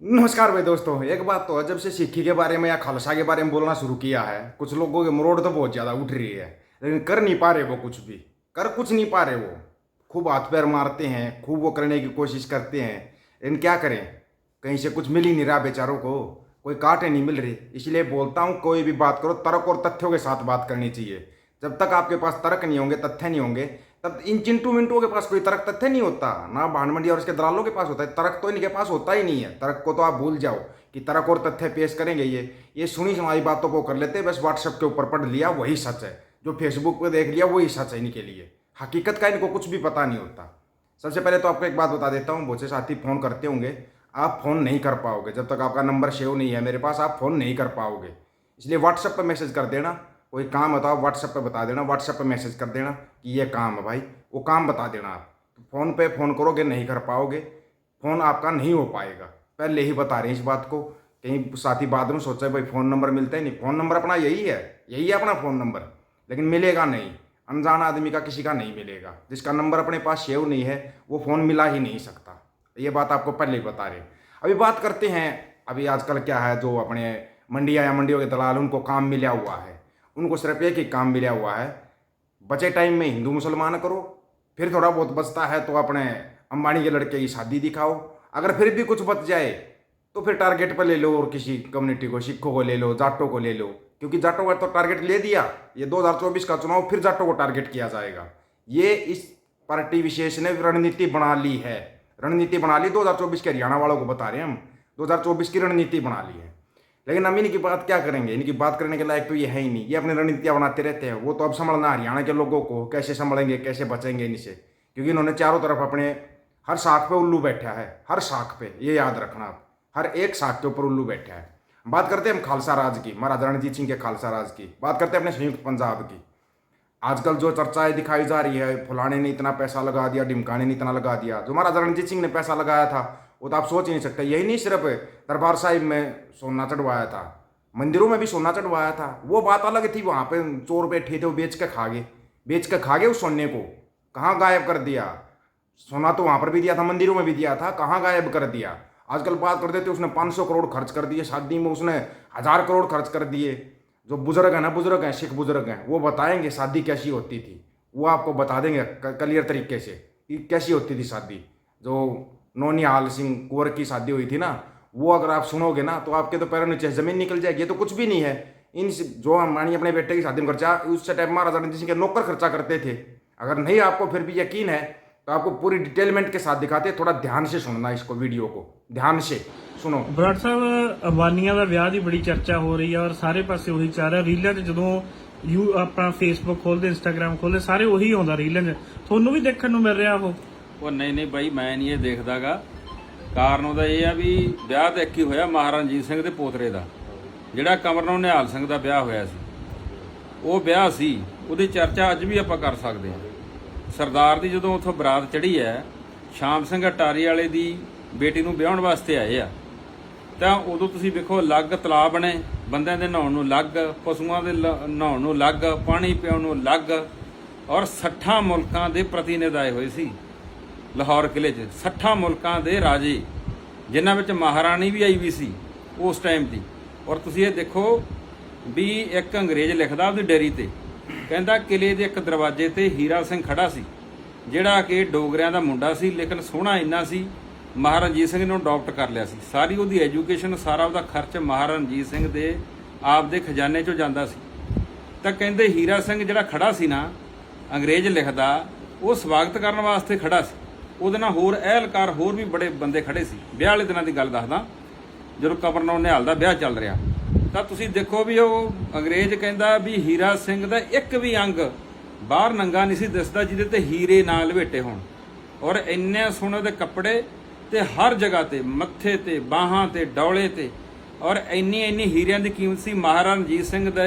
नमस्कार भाई दोस्तों, एक बात तो जब से सिक्की के बारे में या खालसा के बारे में बोलना शुरू किया है। कुछ लोगों के मरोड़ तो बहुत ज़्यादा उठ रही है, लेकिन कर नहीं पा रहे वो कुछ भी। कर कुछ नहीं पा रहे वो। खूब हाथ पैर मारते हैं, खूब वो करने की कोशिश करते हैं, लेकिन क्या करें? कहीं से कुछ मिल ही नहीं रहा बेचारों को। कोई काटे नहीं मिल रही, इसलिए बोलता हूँ, कोई भी बात करो, तर्क और तथ्यों के साथ बात करनी चाहिए। जब तक आपके पास तर्क नहीं होंगे, तथ्य नहीं होंगे तब इन चिंटू मिंटू के पास कोई तर्क तथ्य नहीं होता, ना भांड मंडी और उसके दलालों के पास होता है, तर्क तो इनके पास होता ही नहीं है। तर्क को तो आप भूल जाओ कि तर्क और तथ्य पेश करेंगे ये। ये सुनी सुनाई बातों को कर लेते, बस व्हाट्सएप के ऊपर पढ़ लिया, वही सच है। जो फेसबुक पर देख लिया, वही सच है इनके लिए। हकीकत का इनको कुछ भी पता नहीं होता। सबसे पहले तो आपको एक बात बता देता हूँ बहुत से साथी फ़ोन करते होंगे, आप फ़ोन नहीं कर पाओगे। जब तक आपका नंबर सेव नहीं है मेरे पास, आप फ़ोन नहीं कर पाओगे। इसलिए व्हाट्सएप पर मैसेज कर देना कोई काम बताओ व्हाट्सएप पे बता देना व्हाट्सएप पे मैसेज कर देना कि ये काम है भाई, वो काम बता देना आप। फ़ोन पे फ़ोन करोगे, नहीं कर पाओगे, फ़ोन आपका नहीं हो पाएगा। पहले ही बता रहे हैं इस बात को। कहीं साथी बाद में सोचा, भाई, फ़ोन नंबर मिलता ही नहीं। फ़ोन नंबर अपना यही है यही है अपना फ़ोन नंबर, लेकिन मिलेगा नहीं। अनजान आदमी का किसी का नहीं मिलेगा। जिसका नंबर अपने पास सेव नहीं है, वो फ़ोन मिला ही नहीं सकता। ये बात आपको पहले ही बता रहे अभी बात करते हैं, अभी आजकल क्या है, जो अपने मंडिया या मंडियों के दलाल, उनको काम मिला हुआ है। उनको सिर्फ़ एक ही काम मिला हुआ है। बचे टाइम में हिंदू मुसलमान करो, फिर थोड़ा बहुत बचता है तो अपने अंबानी के लड़के की शादी दिखाओ। अगर फिर भी कुछ बच जाए तो फिर टारगेट पर ले लो और किसी कम्युनिटी को, सिखों को ले लो, जाटों को ले लो। क्योंकि जाटों का तो टारगेट ले दिया, ये 2024 का चुनाव फिर जाटों को टारगेट किया जाएगा। ये इस पार्टी विशेष ने रणनीति बना ली है। रणनीति बना ली 2024 के हरियाणा वालों को बता रहे हैं हम। 2024 की रणनीति बना ली है। लेकिन हम इनकी बात क्या करेंगे? इनकी बात करने के लायक तो ये है ही नहीं। ये अपनी रणनीतियाँ बनाते रहते हैं। वो तो अब संभलना हरियाणा के लोगों को कैसे संभलेंगे, कैसे बचेंगे इनसे क्योंकि इन्होंने चारों तरफ़ अपने हर शाख पे उल्लू बैठा है। हर शाख पे, ये याद रखना आप। हर एक शाख के ऊपर उल्लू बैठा है। बात करते हैं हम खालसा राज की। महाराजा रणजीत सिंह के खालसा राज की। बात करते हैं अपने संयुक्त पंजाब की। आजकल जो चर्चाएँ दिखाई जा रही है, फुलाने ने इतना पैसा लगा दिया, डिमकाने ने इतना लगा दिया। जो महाराजा रणजीत सिंह ने पैसा लगाया था वो तो आप सोच ही नहीं सकते। यही नहीं सिर्फ़ दरबार साहिब में सोना चढ़वाया था, मंदिरों में भी सोना चढ़वाया था। वो बात अलग थी, वहाँ पे चोर बैठे थे, वो बेच के खा गए। बेच के खा गए उस सोने को। कहाँ गायब कर दिया? सोना तो वहाँ पर भी दिया था, मंदिरों में भी दिया था, कहाँ गायब कर दिया? आजकल बात करते थे, उसने 500 करोड़ खर्च कर दिए, शादी में उसने हज़ार करोड़ खर्च कर दिए। जो बुज़ुर्ग हैं ना, बुज़ुर्ग हैं, सिख बुज़ुर्ग हैं, वो बताएँगे शादी कैसी होती थी। वो आपको बता देंगे क्लियर तरीके से कि कैसी होती थी शादी। जो नोनिहाल सिंह कुंवर की शादी हुई थी ना वो अगर आप सुनोगे ना तो आपके तो पैरों नीचे जमीन निकल जाएगी ये तो कुछ भी नहीं है इन जो अंबानी अपने बेटे की शादी में खर्चा उस टाइम महाराजा रणजीत सिंह के नौकर खर्चा करते थे अगर नहीं आपको फिर भी यकीन है तो आपको पूरी डिटेलमेंट के साथ दिखाते हैं थोड़ा ध्यान से सुनना इसको वीडियो को ध्यान से ਸੁਣੋ ਬਰਾੜ ਸਾਹਿਬ ਅੰਬਾਨੀਆਂ ਦਾ ਵਿਆਹ ਦੀ ਬੜੀ ਚਰਚਾ ਹੋ ਰਹੀ ਹੈ ਔਰ ਸਾਰੇ ਪਾਸੇ ਉਹੀ ਚੱਲ ਰਿਹਾ ਰੀਲਾਂ 'ਚ ਜਦੋਂ ਯੂ ਆਪਣਾ ਫੇਸਬੁੱਕ ਖੋਲਦੇ ਇੰਸਟਾਗ੍ਰam ਖੋਲਦੇ ਸਾਰੇ ਉਹੀ ਆਉਂਦਾ ਰੀਲਾਂ 'ਚ ਤੁਹਾਨੂੰ ਵੀ ਦੇਖਣ ਨੂੰ ਮਿਲ ਰਿਹਾ ਉਹ ਉਹ ਨਹੀਂ ਨਹੀਂ ਬਾਈ, ਮੈਂ ਨਹੀਂ ਇਹ ਦੇਖਦਾਗਾ। ਕਾਰਨ ਉਹਦਾ ਇਹ ਆ ਵੀ ਵਿਆਹ ਤਾਂ ਇੱਕ ਹੀ ਹੋਇਆ ਮਹਾਰਾਜਾ ਰਣਜੀਤ ਸਿੰਘ ਦੇ ਪੋਤਰੇ ਦਾ। ਜਿਹੜਾ ਕਮਰਨੋਂ ਨਿਹਾਲ ਸਿੰਘ ਦਾ ਵਿਆਹ ਹੋਇਆ ਸੀ। ਉਹ ਵਿਆਹ ਸੀ, ਉਹਦੀ ਚਰਚਾ ਅੱਜ ਵੀ ਆਪਾਂ ਕਰ ਸਕਦੇ ਹਾਂ। ਸਰਦਾਰ ਦੀ ਜਦੋਂ ਉੱਥੋਂ ਬਰਾਤ ਚੜੀ ਹੈ, ਸ਼ਾਮ ਸਿੰਘ ਅਟਾਰੀ ਵਾਲੇ ਦੀ ਬੇਟੀ ਨੂੰ ਵਿਆਹਣ ਵਾਸਤੇ ਆਏ ਆ, ਤਾਂ ਉਦੋਂ ਤੁਸੀਂ ਵੇਖੋ, ਅਲੱਗ ਤਲਾਬ ਬਣੇ, ਬੰਦਿਆਂ ਦੇ ਨਹਾਉਣ ਨੂੰ ਅਲੱਗ, ਪਸ਼ੂਆਂ ਦੇ ਲ- ਨਹਾਉਣ ਨੂੰ ਅਲੱਗ, ਪਾਣੀ ਪੀਉਣ ਨੂੰ ਅਲੱਗ, ਔਰ 60 ਮੁਲਕਾਂ ਦੇ ਪ੍ਰਤੀਨਿਧ ਆਏ ਹੋਏ ਸੀ। ਲਾਹੌਰ ਕਿਲੇ 'ਚ 60 ਮੁਲਕਾਂ ਦੇ ਰਾਜੇ, ਜਿਨ੍ਹਾਂ ਵਿੱਚ ਮਹਾਰਾਣੀ ਵੀ ਆਈ ਵੀ ਸੀ ਉਸ ਟਾਈਮ ਦੀ। ਔਰ ਤੁਸੀਂ ਇਹ ਦੇਖੋ ਵੀ ਇੱਕ ਅੰਗਰੇਜ਼ ਲਿਖਦਾ ਉਹਦੀ ਡੇਰੀ ਤੇ, ਕਹਿੰਦਾ ਕਿਲੇ ਦੇ ਇੱਕ ਦਰਵਾਜ਼ੇ ਤੇ ਹੀਰਾ ਸਿੰਘ ਖੜਾ ਸੀ, ਜਿਹੜਾ ਕਿ ਡੋਗਰਿਆਂ ਦਾ ਮੁੰਡਾ ਸੀ, ਲੇਕਿਨ ਸੋਹਣਾ ਇੰਨਾ ਸੀ, ਮਹਾਰਣਜੀਤ ਸਿੰਘ ਨੇ ਅਡਾਪਟ ਕਰ ਲਿਆ ਸੀ। ਸਾਰੀ ਉਹਦੀ ਐਜੂਕੇਸ਼ਨ ਸਾਰਾ ਉਹਦਾ ਖਰਚ ਮਹਾਰਾਜਾ ਸਿੰਘ ਦੇ ਆਪ ਦੇ ਖਜ਼ਾਨੇ 'ਚੋਂ ਜਾਂਦਾ ਸੀ। ਤਾਂ ਕਹਿੰਦੇ ਹੀਰਾ ਸਿੰਘ ਜਿਹੜਾ ਖੜਾ ਸੀ ਨਾ, ਅੰਗਰੇਜ਼ ਲਿਖਦਾ, ਉਹ ਸਵਾਗਤ ਕਰਨ ਵਾਸਤੇ ਖੜਾ ਸੀ। ਉਹਦੇ ਨਾਲ ਹੋਰ ਅਹਿਲਕਾਰ ਹੋਰ ਵੀ ਬੜੇ ਬੰਦੇ ਖੜੇ ਸੀ। ਵਿਆਹ ਵਾਲੇ ਦਿਨਾਂ ਦੀ ਗੱਲ ਦੱਸਦਾ। ਜਦੋਂ ਕਬਰ ਕਬਰਨੋਂ ਨਿਹਾਲ ਦਾ ਵਿਆਹ ਚੱਲ ਰਿਹਾ। ਤਾਂ ਤੁਸੀਂ ਦੇਖੋ ਵੀ ਉਹ ਅੰਗਰੇਜ਼ ਕਹਿੰਦਾ ਵੀ ਹੀਰਾ ਸਿੰਘ ਦਾ ਇੱਕ ਵੀ ਅੰਗ ਬਾਹਰ ਨੰਗਾ ਨਹੀਂ ਸੀ ਦਿਸਦਾ, ਜਿਹਦੇ ਤੇ ਹੀਰੇ ਨਾਲ ਲਵੇਟੇ ਹੋਣ। ਔਰ ਇੰਨੇ ਸੋਹਣੇ ਦੇ ਕੱਪੜੇ ਤੇ ਹਰ ਜਗ੍ਹਾ ਤੇ, ਮੱਥੇ ਤੇ, ਬਾਹਾਂ ਤੇ, ਡੌਲੇ ਤੇ। ਔਰ ਇੰਨੀ ਇੰਨੀ ਹੀਰਿਆਂ ਦੀ ਕੀਮਤ ਸੀ। ਮਹਾਰਾਜਾ ਰਣਜੀਤ ਸਿੰਘ ਦਾ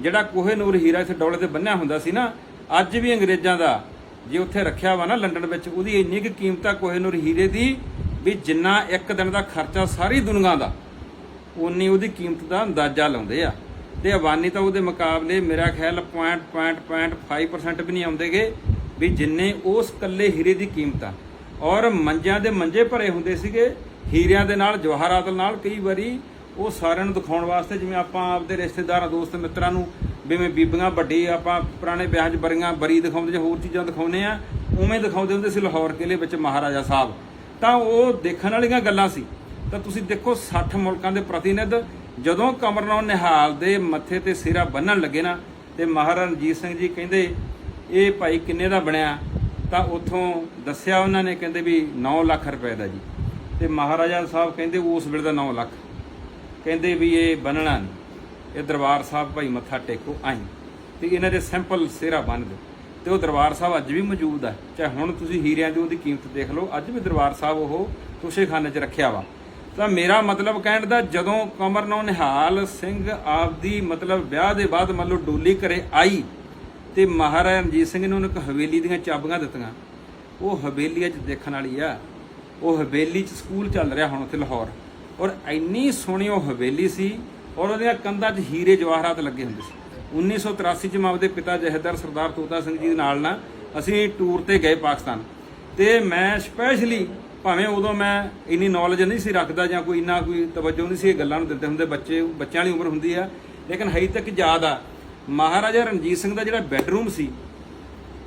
ਜਿਹੜਾ ਕੋਹੇ ਨੂਰ ਹੀਰਾ ਇੱਥੇ ਡੌਲੇ ਤੇ ਬੰਨਿਆ ਹੁੰਦਾ ਸੀ ਨਾ, ਅੱਜ ਵੀ ਅੰਗਰੇਜ਼ਾਂ ਦਾ ਜੇ ਉੱਥੇ ਰੱਖਿਆ ਵਾ ਨਾ ਲੰਡਨ ਵਿੱਚ, ਉਹਦੀ ਇੰਨੀ ਕੁ ਕੀਮਤ ਆ ਕੋਹੇ ਹੀਰੇ ਦੀ ਵੀ ਜਿੰਨਾ ਇੱਕ ਦਿਨ ਦਾ ਖਰਚਾ ਸਾਰੀ ਦੁਨੀਆ ਦਾ ਉਨੀ ਉਹਦੀ ਕੀਮਤ ਦਾ ਅੰਦਾਜ਼ਾ ਲਾਉਂਦੇ ਆ। ਤੇ ਅਵਾਨੀ ਤਾਂ ਉਹਦੇ ਮੁਕਾਬਲੇ ਮੇਰਾ ਖਿਆਲ 0.5% ਵੀ ਨਹੀਂ ਆਉਂਦੇਗੇ ਵੀ ਜਿੰਨੇ ਉਸ ਕੱਲੇ ਹੀਰੇ ਦੀ ਕੀਮਤ ਆ। ਔਰ ਮੰਜਿਆਂ ਦੇ ਮੰਜੇ ਭਰੇ ਹੁੰਦੇ ਸੀਗੇ, ਹੀਰਿਆਂ ਦੇ ਨਾਲ, ਜਵਾਹਰਾਤ ਨਾਲ ਕਈ ਵਾਰੀ ਉਹ ਸਾਰਿਆਂ ਨੂੰ ਦਿਖਾਉਣ ਵਾਸਤੇ, ਜਿਵੇਂ ਆਪਾਂ ਆਪਦੇ ਰਿਸ਼ਤੇਦਾਰਾਂ, ਦੋਸਤ, ਮਿੱਤਰਾਂ ਨੂੰ ਜਿਵੇਂ ਬੀਬੀਆਂ ਵੱਡੀ ਆਪਾਂ ਪੁਰਾਣੇ ਵਿਆਹ 'ਚ ਬਰੀਆਂ, ਬਰੀ ਦਿਖਾਉਂਦੇ ਜਾਂ ਹੋਰ ਚੀਜ਼ਾਂ ਦਿਖਾਉਂਦੇ ਆ, ਉਵੇਂ ਦਿਖਾਉਂਦੇ ਹੁੰਦੇ ਸੀ ਲਾਹੌਰ ਕਿਲੇ ਵਿੱਚ ਮਹਾਰਾਜਾ ਸਾਹਿਬ। ਤਾਂ ਉਹ ਦੇਖਣ ਵਾਲੀਆਂ ਗੱਲਾਂ ਸੀ। ਤਾਂ ਤੁਸੀਂ ਦੇਖੋ 60 ਮੁਲਕਾਂ ਦੇ ਪ੍ਰਤੀਨਿਧ, ਜਦੋਂ ਕਮਰਨੌ ਨਿਹਾਲ ਦੇ ਮੱਥੇ ਤੇ ਸਿਰਾ ਬੰਨਣ ਲੱਗੇ ਨਾ, ਤੇ ਮਹਾਰਾਜਾ ਰਣਜੀਤ ਸਿੰਘ ਜੀ ਕਹਿੰਦੇ, ਇਹ ਭਾਈ ਕਿੰਨੇ ਦਾ ਬਣਿਆ? ਤਾਂ ਉੱਥੋਂ ਦੱਸਿਆ ਉਹਨਾਂ ਨੇ, ਕਹਿੰਦੇ ਵੀ 9 ਲੱਖ ਰੁਪਏ ਦਾ ਜੀ। ਤੇ ਮਹਾਰਾਜਾ ਸਾਹਿਬ ਕਹਿੰਦੇ, ਉਸ ਵੇਲੇ ਦਾ 9 ਲੱਖ। ਕਹਿੰਦੇ ਵੀ ਇਹ ਬੰਨਣਾ ਨਹੀਂ ਇਹ ਦਰਬਾਰ ਸਾਹਿਬ ਭਾਈ ਮੱਥਾ ਟੇਕੋ ਆਈ। ਤੇ ਇਹਨਾਂ ਦੇ ਸਿੰਪਲ ਸਿਹਰਾ ਬੰਨ ਦਿਓ। ਤੇ ਉਹ ਦਰਬਾਰ ਸਾਹਿਬ ਅੱਜ ਵੀ ਮੌਜੂਦ ਹੈ ਚਾਹੇ ਹੁਣ ਤੁਸੀਂ ਹੀਰਿਆਂ ਦੀ ਉਹਦੀ ਕੀਮਤ ਦੇਖ ਲਓ, ਅੱਜ ਵੀ ਦਰਬਾਰ ਸਾਹਿਬ ਉਹ ਤੁਸ਼ੇਖਾਨੇ 'ਚ ਰੱਖਿਆ ਵਾ। ਤਾਂ ਮੇਰਾ ਮਤਲਬ ਕਹਿਣ ਦਾ, ਜਦੋਂ ਕਮਰ ਕਮਰਨੌ ਨਿਹਾਲ ਸਿੰਘ ਆਪਦੀ ਮਤਲਬ ਵਿਆਹ ਦੇ ਬਾਅਦ ਮੰਨ ਲਓ ਡੋਲੀ ਘਰੇ ਆਈ, ਤੇ ਮਹਾਰਾਜਾ ਰਣਜੀਤ ਸਿੰਘ ਨੇ ਉਹਨੂੰ ਇੱਕ ਹਵੇਲੀ ਦੀਆਂ ਚਾਬੀਆਂ ਦਿੱਤੀਆਂ। ਉਹ ਹਵੇਲੀ ਅੱਜ ਦੇਖਣ ਵਾਲੀ ਆ। ਉਹ ਹਵੇਲੀ 'ਚ ਸਕੂਲ ਚੱਲ ਰਿਹਾ ਹੁਣ ਉੱਥੇ ਲਾਹੌਰ। ਔਰ ਇੰਨੀ ਸੋਹਣੀ ਉਹ ਹਵੇਲੀ ਸੀ ਔਰ ਉਹਦੀਆਂ ਕੰਧਾਂ 'ਚ ਹੀਰੇ ਜਵਾਹਰਾਤ ਲੱਗੇ ਹੁੰਦੇ ਸੀ। 1983 'ਚ ਮੈਂ ਆਪਦੇ ਪਿਤਾ ਜਹੇਦਾਰ ਸਰਦਾਰ ਤੋਤਾ ਸਿੰਘ ਜੀ ਦੇ ਨਾਲ ਨਾ ਅਸੀਂ ਟੂਰ ਤੇ ਗਏ ਪਾਕਿਸਤਾਨ। ਤੇ ਮੈਂ ਸਪੈਸ਼ਲੀ ਭਾਵੇਂ ਉਦੋਂ ਮੈਂ ਇੰਨੀ ਨੌਲੇਜ ਨਹੀਂ ਸੀ ਰੱਖਦਾ ਜਾਂ ਕੋਈ ਇੰਨਾ ਕੋਈ ਤਵੱਜੋ ਨਹੀਂ ਸੀ ਇਹ ਗੱਲਾਂ ਨੂੰ ਦਿੰਦੇ ਹੁੰਦੇ, ਬੱਚੇ, ਬੱਚਿਆਂ ਵਾਲੀ ਉਮਰ ਹੁੰਦੀ ਆ। ਲੇਕਿਨ ਹਜੇ ਤੱਕ ਯਾਦ ਆ, ਮਹਾਰਾਜਾ ਰਣਜੀਤ ਸਿੰਘ ਦਾ ਜਿਹੜਾ ਬੈੱਡਰੂਮ ਸੀ,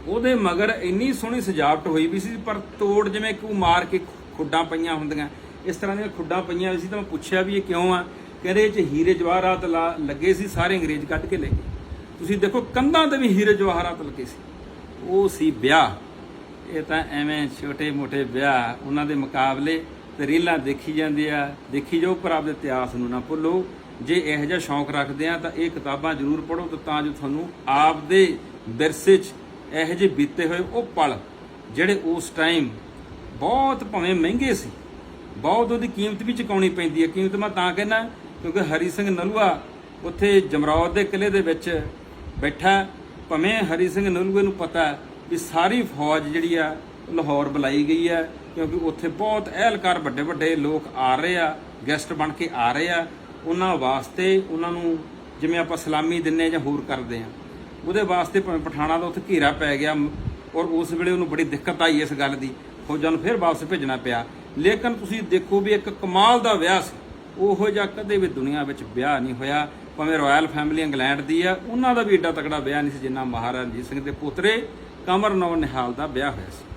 ਉਹਦੇ ਮਗਰ ਇੰਨੀ ਸੋਹਣੀ ਸਜਾਵਟ ਹੋਈ ਵੀ ਸੀ, ਪਰ ਤੋੜ ਜਿਵੇਂ ਕੋ ਮਾਰ ਕੇ ਖੁੱਡਾਂ ਪਈਆਂ ਹੁੰਦੀਆਂ। ਇਸ ਤਰ੍ਹਾਂ ਦੀਆਂ ਖੁੱਡਾਂ ਪਈਆਂ ਹੋਈ ਸੀ ਤਾਂ ਮੈਂ ਪੁੱਛਿਆ ਵੀ ਇਹ ਕਿਉਂ ਆ? ਕਹਿੰਦੇ ਚ ਹੀਰੇ ਜਵਾਹਰਾਤ ਲਾ- ਲੱਗੇ ਸੀ, ਸਾਰੇ ਅੰਗਰੇਜ਼ ਕੱਢ ਕੇ ਲੈ ਗਏ। ਤੁਸੀਂ ਦੇਖੋ, ਕੰਧਾਂ ਤੇ ਵੀ ਹੀਰੇ ਜਵਾਹਰਾਤ ਲੱਗੇ ਸੀ। ਉਹ ਸੀ ਵਿਆਹ। ਇਹ ਤਾਂ ਐਵੇਂ ਛੋਟੇ ਮੋਟੇ ਵਿਆਹ, ਉਹਨਾਂ ਦੇ ਮੁਕਾਬਲੇ ਤੇ ਰੀਲਾਂ ਦੇਖੀ ਜਾਂਦੀ ਆ ਦੇਖੀ ਜਾਓ, ਪਰ ਆਪਦੇ ਇਤਿਹਾਸ ਨੂੰ ਨਾ ਭੁੱਲੋ। ਜੇ ਇਹੋ ਜਿਹਾ ਸ਼ੌਂਕ ਰੱਖਦੇ ਆ, ਤਾਂ ਇਹ ਕਿਤਾਬਾਂ ਜ਼ਰੂਰ ਪੜ੍ਹੋ ਤਾਂ ਤਾਂ ਜੋ ਤੁਹਾਨੂੰ ਆਪਦੇ ਵਿਰਸੇ 'ਚ ਇਹੋ ਜਿਹੇ ਬੀਤੇ ਹੋਏ ਉਹ ਪਲ, ਜਿਹੜੇ ਉਸ ਟਾਈਮ ਬਹੁਤ ਭਾਵੇਂ ਮਹਿੰਗੇ ਸੀ, ਬਹੁਤ ਉਹਦੀ ਕੀਮਤ ਵੀ ਚੁਕਾਉਣੀ ਪੈਂਦੀ ਹੈ। ਕੀਮਤ ਮੈਂ ਤਾਂ ਕਹਿੰਦਾ ਕਿਉਂਕਿ ਹਰੀ ਸਿੰਘ ਨਲੂਆ ਉੱਥੇ ਜਮਰੌਦ ਦੇ ਕਿਲੇ ਦੇ ਵਿੱਚ ਬੈਠਾ ਭਾਵੇਂ ਹਰੀ ਸਿੰਘ ਨਲੂਏ ਨੂੰ ਪਤਾ ਵੀ ਸਾਰੀ ਫੌਜ ਜਿਹੜੀ ਆ, ਲਾਹੌਰ ਬੁਲਾਈ ਗਈ ਹੈ, ਕਿਉਂਕਿ ਉੱਥੇ ਬਹੁਤ ਅਹਿਲਕਾਰ ਵੱਡੇ ਵੱਡੇ ਲੋਕ ਆ ਰਹੇ ਆ ਗੈਸਟ ਬਣ ਕੇ ਆ ਰਹੇ ਆ। ਉਹਨਾਂ ਵਾਸਤੇ ਉਹਨਾਂ ਨੂੰ ਜਿਵੇਂ ਆਪਾਂ ਸਲਾਮੀ ਦਿੰਨੇ ਜਾਂ ਹੋਰ ਕਰਦੇ ਆ। ਉਹਦੇ ਵਾਸਤੇ ਭਾਵੇਂ ਪਠਾਣਾ ਦਾ ਉੱਥੇ ਘੇਰਾ ਪੈ ਗਿਆ ਔਰ ਉਸ ਵੇਲੇ ਉਹਨੂੰ ਬੜੀ ਦਿੱਕਤ ਆਈ ਇਸ ਗੱਲ ਦੀ। ਫੌਜਾਂ ਨੂੰ ਫਿਰ ਵਾਪਸ ਭੇਜਣਾ ਪਿਆ। ਲੇਕਿਨ ਤੁਸੀਂ ਦੇਖੋ ਵੀ ਇੱਕ ਕਮਾਲ ਦਾ ਵਿਆਹ ਸੀ ਉਹੋ ਜਿਹਾ ਕਦੇ ਵੀ ਦੁਨੀਆ ਵਿੱਚ ਵਿਆਹ ਨਹੀਂ ਹੋਇਆ ਭਾਵੇਂ ਰਾਇਲ ਫੈਮਿਲੀ ਇੰਗਲੈਂਡ ਦੀ ਆ ਉਹਨਾਂ ਦਾ ਵੀ ਏਡਾ ਤਕੜਾ ਵਿਆਹ ਨਹੀਂ ਸੀ ਜਿੰਨਾ ਮਹਾਰਾਜਾ ਰਣਜੀਤ ਸਿੰਘ ਦੇ ਪੁੱਤਰੇ ਕਮਰਨੌ ਨਿਹਾਲ ਦਾ ਵਿਆਹ ਹੋਇਆ ਸੀ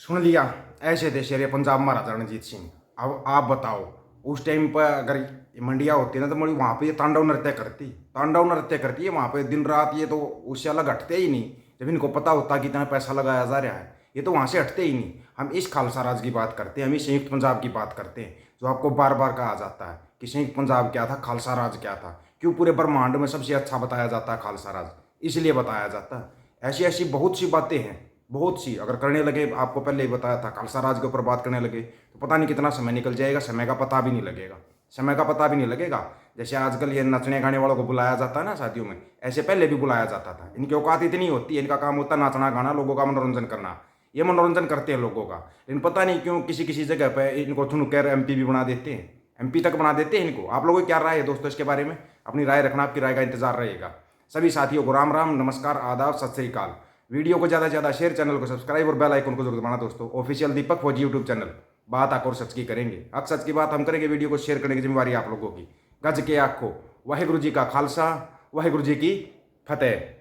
सुन लिया ऐसे थे शेर पंजाब महाराजा रणजीत सिंह अब आप बताओ उस टाइम पर अगर ये मंडिया होती ना तो मड़ी वहाँ पे ये तांडव नृत्य करती तांडव नृत्य करती है वहाँ पे दिन रात ये तो उससे अलग हटते ही नहीं जब इनको पता होता कि इतना पैसा लगाया जा रहा है ये तो वहाँ से हटते ही नहीं हम इस खालसा राज की बात करते हैं हम इस संयुक्त पंजाब की बात करते हैं जो आपको बार बार कहा जाता है कि संयुक्त पंजाब क्या था, खालसा राज क्या था? क्यों पूरे ब्रह्मांड में सबसे अच्छा बताया जाता है खालसा राज? इसलिए बताया जाता है। ऐसी ऐसी बहुत सी बातें हैं बहुत सी अगर करने लगे, आपको पहले ही बताया था, खालसा राज के ऊपर बात करने लगे तो पता नहीं कितना समय निकल जाएगा, समय का पता भी नहीं लगेगा। समय का पता भी नहीं लगेगा। जैसे आजकल ये नचने गाने वालों को बुलाया जाता है ना शादियों में, ऐसे पहले भी बुलाया जाता था। इनकी औकात इतनी होती है, इनका काम होता है नाचना, गाना, लोगों का मनोरंजन करना। ये मनोरंजन करते हैं लोगों का। लेकिन पता नहीं क्यों किसी किसी जगह पर इनको थुनकर एम भी बना देते हैं। एमपी तक बना देते हैं इनको। आप लोगों की क्या राय है दोस्तों इसके बारे में? अपनी राय रखना, आपकी राय का इंतज़ार रहेगा। सभी साथियों को राम राम, नमस्कार, आदाब, सत श्रीकाल वीडियो को ज़्यादा से ज़्यादा शेयर, चैनल को सब्सक्राइब और बेल आइकन को ज़रूर दबाना दोस्तों। ऑफिशियल दीपक फौजी यूट्यूब चैनल। बात आकर सच की करेंगे। अब सच की बात हम करेंगे, वीडियो को शेयर करने की जिम्मेवारी आप लोगों की। गज के आँखों। वाहिगुरु जी का खालसा, वाहिगुरु जी की फतेह।